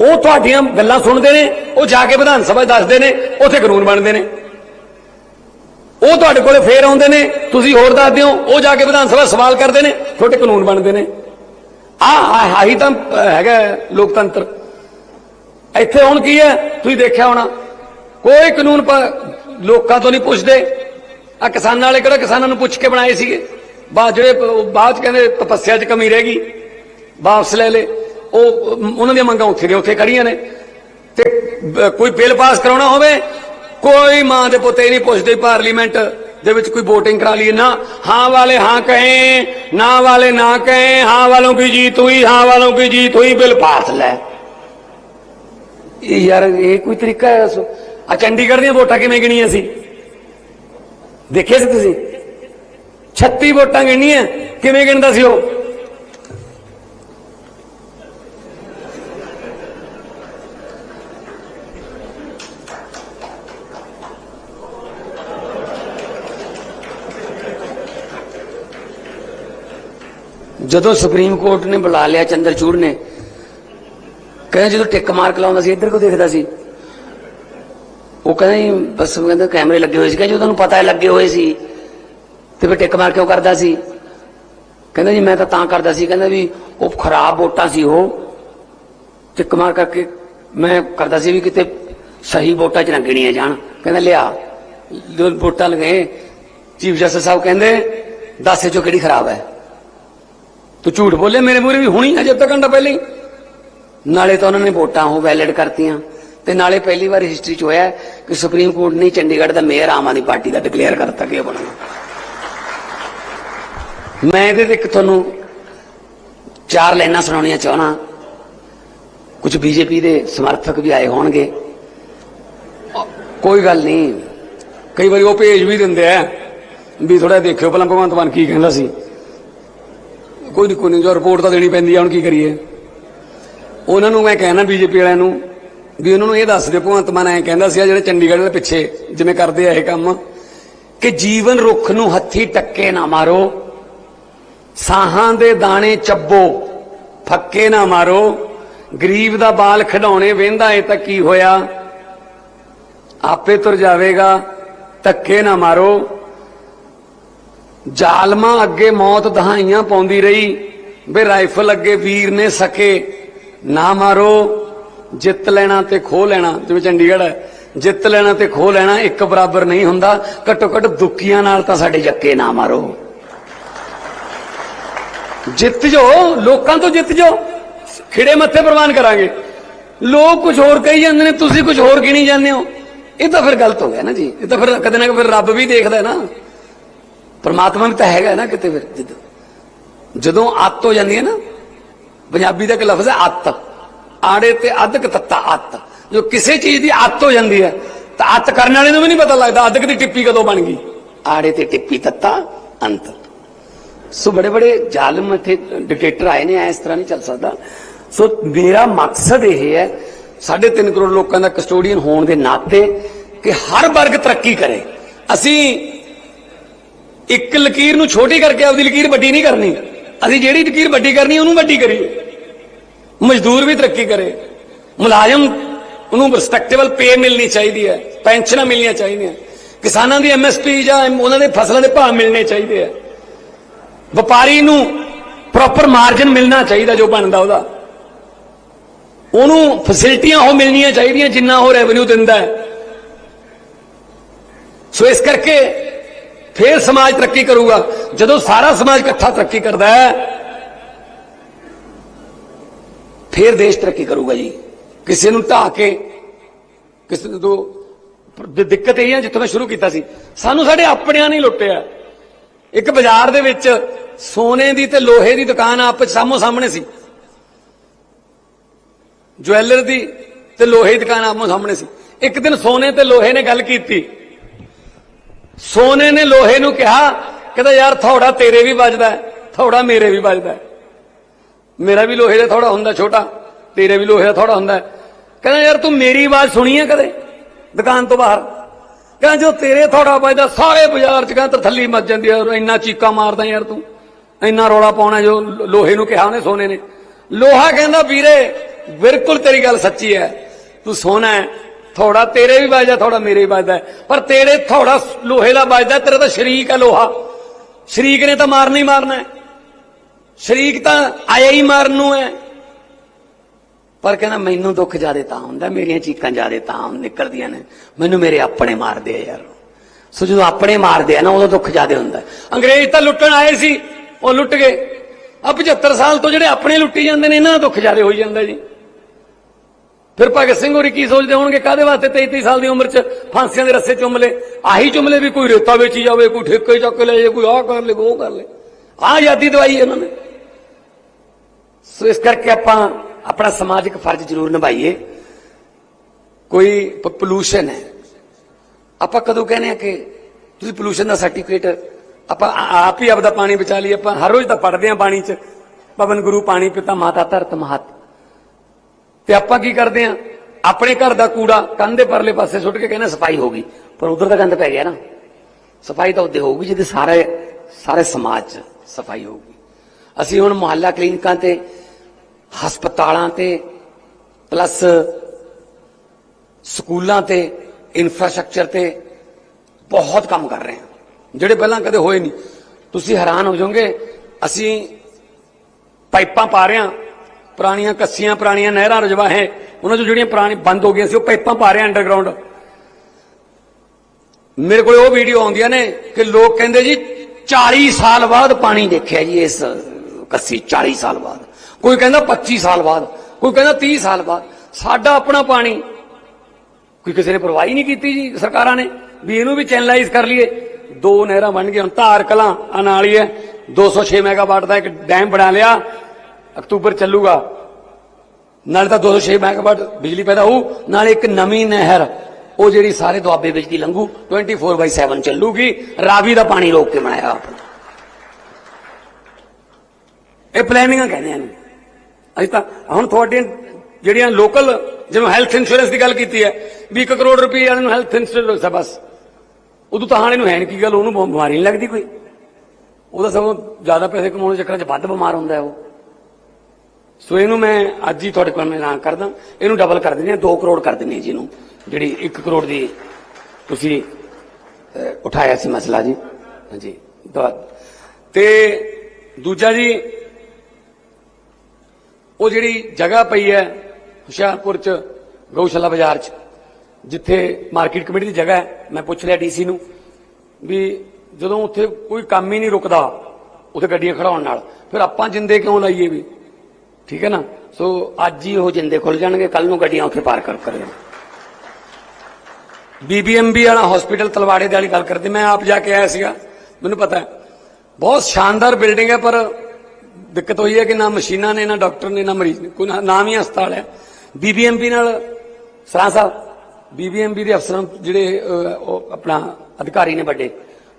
ਉਹ ਤੁਹਾਡੀਆਂ ਗੱਲਾਂ ਸੁਣਦੇ ਨੇ, ਉਹ ਜਾ ਕੇ ਵਿਧਾਨ ਸਭਾ ਦੱਸਦੇ ਨੇ, ਉੱਥੇ ਕਾਨੂੰਨ ਬਣਦੇ ਨੇ। ਉਹ ਤੁਹਾਡੇ ਕੋਲੇ ਫੇਰ ਆਉਂਦੇ ਨੇ, ਤੁਸੀਂ ਹੋਰ ਦੱਸਦੇ ਹੋ, ਉਹ ਜਾ ਕੇ ਵਿਧਾਨ ਸਭਾ ਸਵਾਲ ਕਰਦੇ ਨੇ, ਤੁਹਾਡੇ ਕਾਨੂੰਨ ਬਣਦੇ ਨੇ। ਆ ਆਹੀ ਤਾਂ ਹੈਗਾ ਲੋਕਤੰਤਰ। ਇੱਥੇ ਹੁਣ ਕੀ ਹੈ? ਤੁਸੀਂ ਦੇਖਿਆ ਹੋਣਾ। ਕੋਈ ਕਾਨੂੰਨ ਲੋਕਾਂ ਤੋਂ ਨਹੀਂ ਪੁੱਛਦੇ। ਆ ਕਿਸਾਨਾਂ ਵਾਲੇ ਕਿਹੜਾ ਕਿਸਾਨਾਂ ਨੂੰ ਪੁੱਛ ਕੇ ਬਣਾਏ ਸੀਗੇ? ਬਾਅਦ ਜਿਹੜੇ ਬਾਅਦ ਕਹਿੰਦੇ ਤਪੱਸਿਆ 'ਚ ਕਮੀ ਰਹਿ ਗਈ। ਵਾਪਸ ਲੈ ਲੈ ਉਹ, ਉਹਨਾਂ ਦੀਆਂ ਮੰਗਾਂ ਉੱਥੇ ਦੇ ਉੱਥੇ ਖੜੀਆਂ ਨੇ। ਤੇ ਕੋਈ ਬਿੱਲ ਪਾਸ ਕਰਾਉਣਾ ਹੋਵੇ, ਕੋਈ ਮਾਂ ਦੇ ਪੁੱਤੇ ਨਹੀਂ ਪੁੱਛਦੇ ਪਾਰਲੀਮੈਂਟ ਦੇ ਵਿੱਚ ਕੋਈ VOTING ਕਰਾ ਲਈ ਨਾ ਹਾਂ ਵਾਲੇ ਹਾਂ ਕਹੇ, ਨਾ ਵਾਲੇ ਨਾ ਕਹੇ, ਹਾਂ ਵਾਲੋਂ ਕੀ ਜੀਤ ਹੋਈ ਹਾਂ ਵਾਲੋਂ ਕੀ ਜੀਤ ਹੋਈ ਬਿੱਲ ਪਾਸ ਲੈ। ਇਹ ਯਾਰ, ਇਹ ਕੋਈ ਤਰੀਕਾ ਹੈ ਦੱਸੋ? ਆ ਚੰਡੀਗੜ੍ਹ ਦੀਆਂ ਵੋਟਾਂ ਕਿਵੇਂ ਗਿਣੀਆਂ ਸੀ? ਦੇਖਿਆ ਸੀ ਤੁਸੀਂ? 36 ਵੋਟਾਂ ਗਿਣੀਆਂ, ਕਿਵੇਂ ਗਿਣਦਾ ਸੀ ਉਹ? ਜਦੋਂ ਸੁਪਰੀਮ ਕੋਰਟ ਨੇ ਬੁਲਾ ਲਿਆ ਚੰਦਰਚੂੜ ਨੇ ਕਹਿੰਦਾ ਜਦੋਂ ਟਿੱਕ ਮਾਰਕ ਲਾਉਂਦਾ ਸੀ, ਇੱਧਰ ਕੋ ਦੇਖਦਾ ਸੀ? ਉਹ ਕਹਿੰਦਾ ਜੀ, ਬਸ ਉਹ ਕਹਿੰਦਾ ਕੈਮਰੇ ਲੱਗੇ ਹੋਏ ਸੀ। ਕਹਿੰਦਾ ਜਦੋਂ ਤੁਹਾਨੂੰ ਪਤਾ ਹੈ ਲੱਗੇ ਹੋਏ ਸੀ ਤੇ ਫਿਰ ਟਿੱਕ ਮਾਰ ਕਿਉਂ ਕਰਦਾ ਸੀ। ਕਹਿੰਦਾ ਜੀ, ਮੈਂ ਤਾਂ ਤਾਂ ਕਰਦਾ ਸੀ। ਕਹਿੰਦਾ ਵੀ ਉਹ ਖਰਾਬ ਵੋਟਾਂ ਸੀ ਉਹ। ਟਿੱਕ ਮਾਰ ਕਰਕੇ ਮੈਂ ਕਰਦਾ ਸੀ ਵੀ ਕਿਤੇ ਸਹੀ ਵੋਟਾਂ ਚ ਨਾ ਗਿਣੀਆਂ ਜਾਣ। ਕਹਿੰਦਾ, ਲਿਆ, ਜਦੋਂ ਵੋਟਾਂ ਲਗੇ, ਚੀਫ ਜਸਟਿਸ ਸਾਹਿਬ ਕਹਿੰਦੇ, ਦੱਸੇ ਚੋਂ ਕਿਹੜੀ ਖਰਾਬ ਹੈ? ਤੂੰ ਝੂਠ ਬੋਲੇ ਮੇਰੇ ਮੂਹਰੇ ਵੀ ਹੁਣੀ ਅਜੇ ਅੱਧਾ ਘੰਟਾ ਪਹਿਲਾਂ ਹੀ। ਨਾਲੇ ਤਾਂ ਉਹਨਾਂ ਨੇ ਵੋਟਾਂ ਉਹ ਵੈਲਿਡ ਕਰਤੀਆਂ। ਤੇ ਨਾਲੇ ਪਹਿਲੀ ਵਾਰ ਹਿਸਟਰੀ 'ਚ ਹੋਇਆ ਕਿ ਸੁਪਰੀਮ ਕੋਰਟ ਨੇ ਚੰਡੀਗੜ੍ਹ ਦਾ ਮੇਅਰ ਆਮ ਆਦਮੀ ਪਾਰਟੀ ਦਾ ਡਿਕਲੇਅਰ ਕਰਤਾ ਕਿ ਉਹ ਬਣਨਾ। ਮੈਂ ਇਹਦੇ ਤੇ ਇੱਕ ਤੁਹਾਨੂੰ ਚਾਰ ਲਾਈਨਾਂ ਸੁਣਾਉਣੀਆਂ ਚਾਹਣਾ ਕੁਝ ਬੀਜੇਪੀ ਦੇ ਸਮਰਥਕ ਵੀ ਆਏ ਹੋਣਗੇ। ਕੋਈ ਗੱਲ ਨਹੀਂ। ਕਈ ਵਾਰੀ ਉਹ ਭੇਜ ਵੀ ਦਿੰਦੇ ਆ ਵੀ ਥੋੜਾ ਦੇਖਿਓ ਪਹਿਲਾਂ ਭਗਵੰਤ ਮਾਨ ਕੀ ਕਹਿੰਦਾ ਸੀ। ਕੋਈ ਨਹੀਂ ਕੋਈ ਨਹੀਂ ਜੋ ਰਿਪੋਰਟ ਤਾਂ ਦੇਣੀ ਪੈਂਦੀ ਆ, ਹੁਣ ਕੀ ਕਰੀਏ? ਉਹਨਾਂ ਨੂੰ ਮੈਂ ਕਹਿਣਾ ਬੀਜੇਪੀ ਵਾਲਿਆਂ ਨੂੰ ਵੀ ਉਹਨਾਂ ਨੂੰ ਇਹ ਦੱਸ ਦਿਓ, ਭਗਵੰਤ ਮਾਨ ਐਂ ਕਹਿੰਦਾ ਸੀ ਜਿਹੜੇ ਚੰਡੀਗੜ੍ਹ ਦੇ ਪਿੱਛੇ ਜਿਵੇਂ ਕਰਦੇ ਆ ਇਹ ਕੰਮ, ਕਿ ਜੀਵਨ ਰੁੱਖ ਨੂੰ ਹੱਥੀ ਟੱਕੇ ਨਾ ਮਾਰੋ, ਸਾਹਾਂ ਦੇ ਦਾਣੇ ਚੱਬੋ, ਫੱਕੇ ਨਾ ਮਾਰੋ, ਗਰੀਬ ਦਾ ਬਾਲ ਖਡਾਉਣੇ ਵੇਂਦਾ ਏ ਤਾਂ ਕੀ ਹੋਇਆ? ਆਪੇ ਤੁਰ ਜਾਵੇਗਾ, ਧੱਕੇ ਨਾ ਮਾਰੋ। ਜ਼ਾਲਮਾਂ ਅੱਗੇ ਮੌਤ ਦਹਾਈਆਂ ਪਾਉਂਦੀ ਰਹੀ, ਵੇ ਰਾਈਫਲ ਅੱਗੇ ਵੀਰ ਨੇ ਸਕੇ ਨਾ ਮਾਰੋ, ਜਿੱਤ ਲੈਣਾ ਤੇ ਖੋ ਲੈਣਾ, ਜਿਵੇਂ ਚੰਡੀਗੜ੍ਹ ਹੈ, ਜਿੱਤ ਲੈਣਾ ਤੇ ਖੋ ਲੈਣਾ ਇੱਕ ਬਰਾਬਰ ਨਹੀਂ ਹੁੰਦਾ ਘੱਟੋ ਘੱਟ ਦੁੱਕੀਆਂ ਨਾਲ ਤਾਂ ਸਾਡੇ ਜੱਕੇ ਨਾ ਮਾਰੋ। ਜਿੱਤ ਜੋ ਲੋਕਾਂ ਤੋਂ ਜਿੱਤ ਜੋ ਖਿੜੇ ਮੱਥੇ ਪ੍ਰਵਾਨ ਕਰਾਂਗੇ। ਲੋਕ ਕੁਝ ਹੋਰ ਕਹੀ ਜਾਂਦੇ ਨੇ, ਤੁਸੀਂ ਕੁਝ ਹੋਰ ਗਿਣੀ ਜਾਂਦੇ ਹੋ। ਇਹ ਤਾਂ ਫਿਰ ਗਲਤ ਹੋ ਗਿਆ ਨਾ ਜੀ। ਇਹ ਤਾਂ ਫਿਰ ਕਦੇ ਨਾ ਕਦੇ ਫਿਰ ਰੱਬ ਵੀ ਦੇਖਦਾ ਹੈ ਨਾ। ਪਰਮਾਤਮਾ ਵੀ ਤਾਂ ਹੈਗਾ ਨਾ ਕਿਤੇ ਫਿਰ, ਜਦੋਂ ਜਦੋਂ ਅੱਤ ਹੋ ਜਾਂਦੀ ਹੈ ਨਾ ਪੰਜਾਬੀ ਦਾ ਇੱਕ ਲਫ਼ਜ਼ ਹੈ ਅੱਤ। ਆੜੇ ਤੇ ਅੱਧਕ ਤੱਤਾ ਅੱਤ। ਜੋ ਕਿਸੇ ਚੀਜ਼ ਦੀ ਅੱਤ ਹੋ ਜਾਂਦੀ ਹੈ, ਤਾਂ ਅੱਤ ਕਰਨ ਵਾਲੇ ਨੂੰ ਵੀ ਨਹੀਂ ਪਤਾ ਲੱਗਦਾ ਅੱਧਕ ਦੀ ਟਿੱਪੀ ਕਦੋਂ ਬਣ ਗਈ। ਆੜੇ ਤੇ ਟਿੱਪੀ ਤੱਤਾ ਅੰਤ। ਸੋ ਬੜੇ ਬੜੇ ਜ਼ਾਲਮ ਇੱਥੇ ਡਿਕਟੇਟਰ ਆਏ ਨੇ ਇਸ ਤਰ੍ਹਾਂ ਨਹੀਂ ਚੱਲ ਸਕਦਾ। ਸੋ ਮੇਰਾ ਮਕਸਦ ਇਹ ਹੈ 3.5 ਕਰੋੜ ਲੋਕਾਂ ਦਾ ਕਸਟੋਡੀਅਨ ਹੋਣ ਦੇ ਨਾਤੇ ਕਿ ਹਰ ਵਰਗ ਤਰੱਕੀ ਕਰੇ। ਅਸੀਂ ਇੱਕ ਲਕੀਰ ਨੂੰ ਛੋਟੀ ਕਰਕੇ ਆਪਦੀ ਲਕੀਰ ਵੱਡੀ ਨਹੀਂ ਕਰਨੀ। ਅਸੀਂ ਜਿਹੜੀ ਲਕੀਰ ਵੱਡੀ ਕਰਨੀ, ਉਹਨੂੰ ਵੱਡੀ ਕਰੀਏ। ਮਜ਼ਦੂਰ ਵੀ ਤਰੱਕੀ ਕਰੇ। ਮੁਲਾਜ਼ਮ, ਉਹਨੂੰ ਰਿਸਪੈਕਟੇਬਲ ਪੇ ਮਿਲਣੀ ਚਾਹੀਦੀ ਹੈ, ਪੈਨਸ਼ਨਾਂ ਮਿਲਣੀਆਂ ਚਾਹੀਦੀਆਂ। ਕਿਸਾਨਾਂ ਦੀ ਐਮਐਸਪੀ ਜਾਂ ਉਹਨਾਂ ਦੇ ਫਸਲਾਂ ਦੇ ਭਾਅ ਮਿਲਣੇ ਚਾਹੀਦੇ ਆ। ਵਪਾਰੀ ਨੂੰ ਪ੍ਰੋਪਰ ਮਾਰਜਨ ਮਿਲਣਾ ਚਾਹੀਦਾ ਜੋ ਬਣਦਾ ਉਹਦਾ। ਉਹਨੂੰ ਫੈਸਿਲਿਟੀਆਂ ਉਹ ਮਿਲਣੀਆਂ ਚਾਹੀਦੀਆਂ ਜਿੰਨਾ ਉਹ ਰੈਵਨਿਊ ਦਿੰਦਾ ਹੈ। ਸੋ ਇਸ ਕਰਕੇ ਫੇਰ ਸਮਾਜ ਤਰੱਕੀ ਕਰੂਗਾ। ਜਦੋਂ ਸਾਰਾ ਸਮਾਜ ਇਕੱਠਾ ਤਰੱਕੀ ਕਰਦਾ ਹੈ ਫਿਰ ਦੇਸ਼ ਤਰੱਕੀ ਕਰੂਗਾ ਜੀ। ਕਿਸੇ ਨੂੰ ਢਾ ਕੇ ਕਿਸੇ ਨੂੰ ਦੋ ਦਿੱਕਤ ਇਹ ਹੈ ਜਿੱਥੋਂ ਮੈਂ ਸ਼ੁਰੂ ਕੀਤਾ ਸੀ। ਸਾਨੂੰ ਸਾਡੇ ਆਪਣਿਆਂ ਨੇ ਲੁੱਟਿਆ ਇੱਕ ਬਾਜ਼ਾਰ ਦੇ ਵਿੱਚ ਸੋਨੇ ਦੀ ਤੇ ਲੋਹੇ ਦੀ ਦੁਕਾਨ ਆਪਸ ਸਾਹਮੋ ਸਾਹਮਣੇ ਸੀ। ਜਵੈਲਰ ਦੀ ਤੇ ਲੋਹੇ ਦੀ ਦੁਕਾਨ ਆਪੋ ਸਾਹਮਣੇ ਸੀ। ਇੱਕ ਦਿਨ ਸੋਨੇ ਤੇ ਲੋਹੇ ਨੇ ਗੱਲ ਕੀਤੀ। ਸੋਨੇ ਨੇ ਲੋਹੇ ਨੂੰ ਕਿਹਾ ਕਹਿੰਦਾ ਯਾਰ ਥੋੜਾ ਤੇਰੇ ਵੀ ਵੱਜਦਾ ਹੈ, ਥੋੜਾ ਮੇਰੇ ਵੀ ਵੱਜਦਾ ਮੇਰਾ ਵੀ ਲੋਹੇ ਦਾ ਥੋੜਾ ਹੁੰਦਾ ਛੋਟਾ, ਤੇਰੇ ਵੀ ਲੋਹੇ ਦਾ ਥੋੜਾ ਹੁੰਦਾ। ਕਹਿੰਦਾ, ਯਾਰ ਤੂੰ ਮੇਰੀ ਆਵਾਜ਼ ਸੁਣੀ ਹੈ ਕਦੇ ਦੁਕਾਨ ਤੋਂ ਬਾਹਰ? ਕਹਿੰਦਾ, ਜੋ ਤੇਰੇ ਥੋੜਾ ਵੱਜਦਾ, ਸਾਰੇ ਬਾਜ਼ਾਰ ਚ ਕਹਿੰਦਾ ਥੱਲੀ ਮੱਚ ਜਾਂਦੀ ਆ, ਇੰਨਾ ਚੀਕਾ ਮਾਰਦਾ ਯਾਰ ਤੂੰ, ਇੰਨਾ ਰੋਲਾ ਪਾਉਣਾ ਜੋ ਲੋਹੇ ਨੂੰ ਕਿਹਾ ਉਹਨੇ ਸੋਨੇ ਨੇ। ਲੋਹਾ ਕਹਿੰਦਾ, ਵੀਰੇ, ਬਿਲਕੁਲ ਤੇਰੀ ਗੱਲ ਸੱਚੀ ਹੈ। ਤੂੰ ਸੋਨਾ ਹੈ। ਥੋੜਾ ਤੇਰੇ ਵੀ ਵੱਜਦਾ, ਥੋੜਾ ਮੇਰੇ ਵੀ ਵੱਜਦਾ ਪਰ ਤੇਰੇ ਥੋੜਾ ਲੋਹੇ ਦਾ ਵੱਜਦਾ, ਤੇਰਾ ਤਾਂ ਸ਼ਰੀਕ ਹੈ ਲੋਹਾ। ਸ਼ਰੀਕ ਨੇ ਤਾਂ ਮਾਰਨਾ ਹੀ ਮਾਰਨਾ ਹੈ। ਸ਼ਰੀਕ ਤਾਂ ਆਇਆ ਹੀ ਮਾਰਨ ਨੂੰ ਹੈ। ਪਰ ਕਹਿੰਦਾ, ਮੈਨੂੰ ਦੁੱਖ ਜ਼ਿਆਦੇ ਤਾਂ ਹੁੰਦਾ, ਮੇਰੀਆਂ ਚੀਕਾਂ ਜ਼ਿਆਦੇ ਤਾਂ ਨਿਕਲਦੀਆਂ ਨੇ। ਮੈਨੂੰ ਮੇਰੇ ਆਪਣੇ ਮਾਰਦੇ ਆ ਯਾਰ। ਸੋ ਜਦੋਂ ਆਪਣੇ ਮਾਰਦੇ ਆ ਨਾ, ਉਦੋਂ ਦੁੱਖ ਜ਼ਿਆਦੇ ਹੁੰਦਾ। ਅੰਗਰੇਜ਼ ਤਾਂ ਲੁੱਟਣ ਆਏ ਸੀ, ਉਹ ਲੁੱਟ ਗਏ। ਆ 75 ਸਾਲ ਤੋਂ ਜਿਹੜੇ ਆਪਣੇ ਲੁੱਟੀ ਜਾਂਦੇ ਨੇ, ਇਹਨਾਂ ਦਾ ਦੁੱਖ ਜ਼ਿਆਦੇ ਹੋਈ ਜਾਂਦਾ ਜੀ। ਫਿਰ ਭਗਤ ਸਿੰਘ ਹੋਰੀ ਕੀ ਸੋਚਦੇ ਹੋਣਗੇ ਕਾਦੇ ਵਾਸਤੇ 33 ਸਾਲ ਦੀ ਉਮਰ 'ਚ ਫਾਂਸੀਆਂ ਦੇ ਰੱਸੇ ਚੁੰਮ ਲਏ? ਆਹੀ ਚੁੰਮ ਲਏ ਵੀ ਕੋਈ ਰੇਤਾ ਵੇਚੀ ਜਾਵੇ, ਕੋਈ ਠੇਕੇ ਚੱਕ ਲੈ ਜਾਏ ਕੋਈ ਆਹ ਕਰ ਲੇ ਉਹ ਕਰ ਲੇ ਆਹ ਆਜ਼ਾਦੀ ਦਵਾਈ ਇਹਨਾਂ ਨੇ। ਸੋ ਇਸ ਕਰਕੇ ਆਪਾਂ ਆਪਣਾ ਸਮਾਜਿਕ ਫਰਜ਼ ਜ਼ਰੂਰ ਨਿਭਾਈਏ। ਕੋਈ ਪੋਲੂਸ਼ਨ ਹੈ। ਆਪਾਂ ਕਦੋਂ ਕਹਿੰਦੇ ਆ ਕਿ ਤੁਸੀਂ ਪੋਲੂਸ਼ਨ ਦਾ ਸਰਟੀਫਿਕੇਟ ਆਪਾਂ ਆਪ ਹੀ ਆਪਦਾ ਪਾਣੀ ਬਚਾ ਲਈ ਆਪਾਂ ਹਰ ਰੋਜ਼ ਤਾਂ ਪੜਦੇ ਆ ਪਾਣੀ 'ਚ। ਪਵਨ ਗੁਰੂ, ਪਾਣੀ ਪਿਤਾ, ਮਾਤਾ ਧਰਤ, ਮਹਤ। ਤੇ ਆਪਾਂ ਕੀ ਕਰਦੇ ਆ ਆਪਣੇ ਘਰ ਦਾ ਕੂੜਾ ਕੰਧੇ ਪਰਲੇ ਪਾਸੇ ਸੁੱਟ ਕੇ ਕਹਿੰਦੇ ਸਫ਼ਾਈ ਹੋ ਗਈ। ਪਰ ਉਧਰ ਤਾਂ ਗੰਦ ਪੈ ਗਿਆ ਨਾ। ਸਫ਼ਾਈ ਤਾਂ ਉੱਤੇ ਹੋਊਗੀ ਜਿਹਦੇ ਸਾਰੇ ਸਾਰੇ ਸਮਾਜ 'ਚ ਸਫ਼ਾਈ ਹੋਊਗੀ। ਅਸੀਂ ਹੁਣ ਮੁਹੱਲਾ ਕਲੀਨਿਕਾਂ ਤੇ ਹਸਪਤਾਲਾਂ ਤੇ, ਪਲੱਸ ਸਕੂਲਾਂ ਤੇ ਇਨਫਰਾਸਟ੍ਰਕਚਰ ਤੇ ਬਹੁਤ ਕੰਮ ਕਰ ਰਹੇ ਹਾਂ। ਜਿਹੜੇ ਪਹਿਲਾਂ ਕਦੇ ਹੋਏ ਨਹੀਂ। ਤੁਸੀਂ ਹੈਰਾਨ ਹੋ ਜਾਓਗੇ, ਅਸੀਂ ਪਾਈਪਾਂ ਪਾ ਰਹੇ ਹਾਂ। ਪੁਰਾਣੀਆਂ ਕੱਸੀਆਂ, ਪੁਰਾਣੀਆਂ ਨਹਿਰਾਂ ਰਜਵਾਹੇ ਉਹਨਾਂ ਚੋਂ ਜਿਹੜੀਆਂ ਪੁਰਾਣੀ ਬੰਦ ਹੋ ਗਈਆਂ ਸੀ, ਉਹ ਪਾਈਪਾਂ ਪਾ ਰਹੇ ਹਾਂ ਅੰਡਰਗਰਾਉਂਡ ਮੇਰੇ ਕੋਲ ਉਹ ਵੀਡੀਓ ਆਉਂਦੀਆਂ ਨੇ ਕਿ ਲੋਕ ਕਹਿੰਦੇ ਜੀ 40 ਸਾਲ ਬਾਅਦ ਪਾਣੀ ਦੇਖਿਆ ਜੀ ਇਸ ਕੱਸੀ 40 ਸਾਲ ਬਾਅਦ। ਕੋਈ ਕਹਿੰਦਾ 25 ਸਾਲ ਬਾਅਦ, ਕੋਈ ਕਹਿੰਦਾ 30 ਸਾਲ ਬਾਅਦ। ਸਾਡਾ ਆਪਣਾ ਪਾਣੀ ਕੋਈ ਕਿਸੇ ਨੇ ਪਰਵਾਹ ਨਹੀਂ ਕੀਤੀ ਜੀ ਸਰਕਾਰਾਂ ਨੇ ਵੀ ਇਹਨੂੰ ਵੀ ਚੈਨਲਾਈਜ਼ ਕਰ ਲਈਏ। ਦੋ ਨਹਿਰਾਂ ਬਣ ਗਈਆਂ, ਹੁਣ ਧਾਰ ਕਲਾਂ ਆ ਨਾਲ ਹੀ ਹੈ। 206 ਮੈਗਾਵਾਟ ਦਾ ਇੱਕ ਡੈਮ ਬਣਾ ਲਿਆ, ਅਕਤੂਬਰ ਚੱਲੂਗਾ। ਨਾਲ ਤਾਂ 206 ਮੈਗਾਵਾਟ ਬਿਜਲੀ ਪੈਦਾ ਹੋਊ, ਨਾਲ ਇੱਕ ਨਵੀਂ ਨਹਿਰ, ਉਹ ਜਿਹੜੀ ਸਾਰੇ ਦੁਆਬੇ ਵਿੱਚ ਦੀ ਲੰਘੂ 24/7 ਚੱਲੂਗੀ। ਰਾਵੀ ਦਾ ਪਾਣੀ ਰੋਕ ਕੇ ਬਣਾਇਆ ਆਪਣਾ ਇਹ ਪਲੈਨਿੰਗਾਂ ਕਹਿੰਦੇ ਆ ਨੇ। ਅਸੀਂ ਤਾਂ ਹੁਣ ਤੁਹਾਡੀਆਂ ਜਿਹੜੀਆਂ ਲੋਕਲ ਜਿਵੇਂ ਹੈਲਥ ਇੰਸ਼ੋਰੈਂਸ ਦੀ ਗੱਲ ਕੀਤੀ ਹੈ, ਵੀ 1 ਕਰੋੜ ਰੁਪਏ ਵਾਲੇ ਨੂੰ ਹੈਲਥ ਇੰਸ਼ੋਰੈਂਸ ਹੈ ਬਸ। ਉਦੋਂ ਤਾਂ ਹਾਣੇ ਨੂੰ ਹੈ ਨਹੀਂ ਕੀ ਗੱਲ, ਉਹਨੂੰ ਬਿਮਾਰੀ ਨਹੀਂ ਲੱਗਦੀ ਕੋਈ। ਉਹਦਾ ਸਗੋਂ ਜ਼ਿਆਦਾ ਪੈਸੇ ਕਮਾਉਣ ਦੇ ਚੱਕਰਾਂ 'ਚ ਵੱਧ ਬਿਮਾਰ ਹੁੰਦਾ ਉਹ। ਸੋ ਇਹਨੂੰ ਮੈਂ ਅੱਜ ਹੀ ਤੁਹਾਡੇ ਕੋਲ ਮੈਂ ਐਲਾਨ ਕਰਦਾ। ਇਹਨੂੰ ਡਬਲ ਕਰ ਦਿੰਦੇ ਆ 2 ਕਰੋੜ ਕਰ ਦਿੰਦੇ ਆ ਜੀ ਇਹਨੂੰ। ਜਿਹੜੀ 1 ਕਰੋੜ ਦੀ ਤੁਸੀਂ ਉਠਾਇਆ ਸੀ ਮਸਲਾ ਜੀ। ਹਾਂਜੀ ਦ- ਤੇ ਦੂਜਾ ਜੀ ਉਹ ਜਿਹੜੀ ਜਗ੍ਹਾ ਪਈ ਹੈ ਹੁਸ਼ਿਆਰਪੁਰ ਚ, ਗਊਸ਼ਾਲਾ ਬਾਜ਼ਾਰ ਚ, ਜਿੱਥੇ ਮਾਰਕੀਟ ਕਮੇਟੀ ਦੀ ਜਗ੍ਹਾ ਹੈ, ਮੈਂ ਪੁੱਛ ਲਿਆ ਡੀਸੀ ਨੂੰ ਵੀ ਜਦੋਂ ਉੱਥੇ ਕੋਈ ਕੰਮ ਹੀ ਨਹੀਂ ਰੁਕਦਾ, ਉੱਥੇ ਗੱਡੀਆਂ ਖੜਾਉਣ ਨਾਲ, ਫਿਰ ਆਪਾਂ ਜਿੰਦੇ ਕਿਉਂ ਲਾਈਏ ਵੀ? ਠੀਕ ਹੈ ਨਾ? ਸੋ ਅੱਜ ਹੀ ਉਹ ਜਿੰਦੇ ਖੁੱਲ ਜਾਣਗੇ ਕੱਲ ਨੂੰ ਗੱਡੀਆਂ ਉੱਥੇ ਪਾਰ ਕਰ ਕਰੇ ਬੀਬੀਐਮਬੀ ਵਾਲਾ ਹਸਪੀਟਲ ਤਲਵਾੜੇ ਦੇ ਵਾਲੀ ਗੱਲ ਕਰਦੇ, ਮੈਂ ਆਪ ਜਾ ਕੇ ਆਇਆ ਸੀਗਾ, ਮੈਨੂੰ ਪਤਾ ਹੈ, ਬਹੁਤ ਸ਼ਾਨਦਾਰ ਬਿਲਡਿੰਗ ਹੈ, ਪਰ ਦਿੱਕਤ ਹੋਈ ਹੈ ਕਿ ਨਾ ਮਸ਼ੀਨਾਂ ਨੇ, ਨਾ ਡਾਕਟਰ ਨੇ, ਨਾ ਮਰੀਜ਼ ਨੇ, ਕੋਈ ਨਾ- ਨਾਮ ਹੀ ਹਸਪਤਾਲ ਹੈ। ਬੀਬੀਐਮਬੀ ਨਾਲ ਸਰਾਂ ਸਾਹਿਬ ਬੀਬੀਐਮਬੀ ਦੇ ਅਫਸਰਾਂ ਜਿਹੜੇ ਉਹ ਆਪਣਾ ਅਧਿਕਾਰੀ ਨੇ ਵੱਡੇ,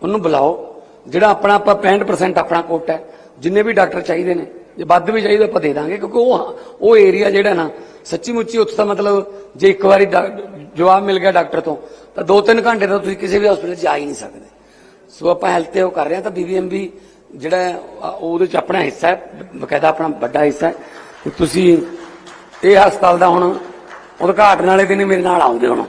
ਉਹਨੂੰ ਬੁਲਾਓ, ਜਿਹੜਾ ਆਪਣਾ ਆਪਾਂ 65% ਆਪਣਾ ਕੋਟ ਹੈ, ਜਿੰਨੇ ਵੀ ਡਾਕਟਰ ਚਾਹੀਦੇ ਨੇ, ਜੇ ਵੱਧ ਵੀ ਚਾਹੀਦਾ ਆਪਾਂ ਦੇ ਦਾਂਗੇ, ਕਿਉਂਕਿ ਉਹ ਉਹ ਏਰੀਆ ਜਿਹੜਾ ਨਾ ਸੱਚੀ ਮੁੱਚੀ ਉੱਥੇ ਤਾਂ ਮਤਲਬ ਜੇ ਇੱਕ ਵਾਰੀ ਡਾ- ਜਵਾਬ ਮਿਲ ਗਿਆ ਡਾਕਟਰ ਤੋਂ, ਤਾਂ 2-3 ਘੰਟੇ ਤਾਂ ਤੁਸੀਂ ਕਿਸੇ ਵੀ ਹਸਪੀਟਲ ਜਾ ਹੀ ਨਹੀਂ ਸਕਦੇ। ਸੋ ਆਪਾਂ ਹੈਲਥ ਤੇ ਉਹ ਕਰ ਰਹੇ ਹਾਂ, ਤਾਂ ਬੀਬੀਐਮਬੀ ਜਿਹੜਾ ਉਹਦੇ ਚ ਆਪਣਾ ਹਿੱਸਾ ਹੈ, ਬਕਾਇਦਾ ਆਪਣਾ ਵੱਡਾ ਹਿੱਸਾ ਹੈ। ਤੁਸੀਂ ਇਹ ਹਸਪਤਾਲ ਦਾ ਹੁਣ ਉਦਘਾਟਨ ਵਾਲੇ ਦਿਨ ਹੀ ਮੇਰੇ ਨਾਲ ਆਉਂਦੇ ਹੁਣ।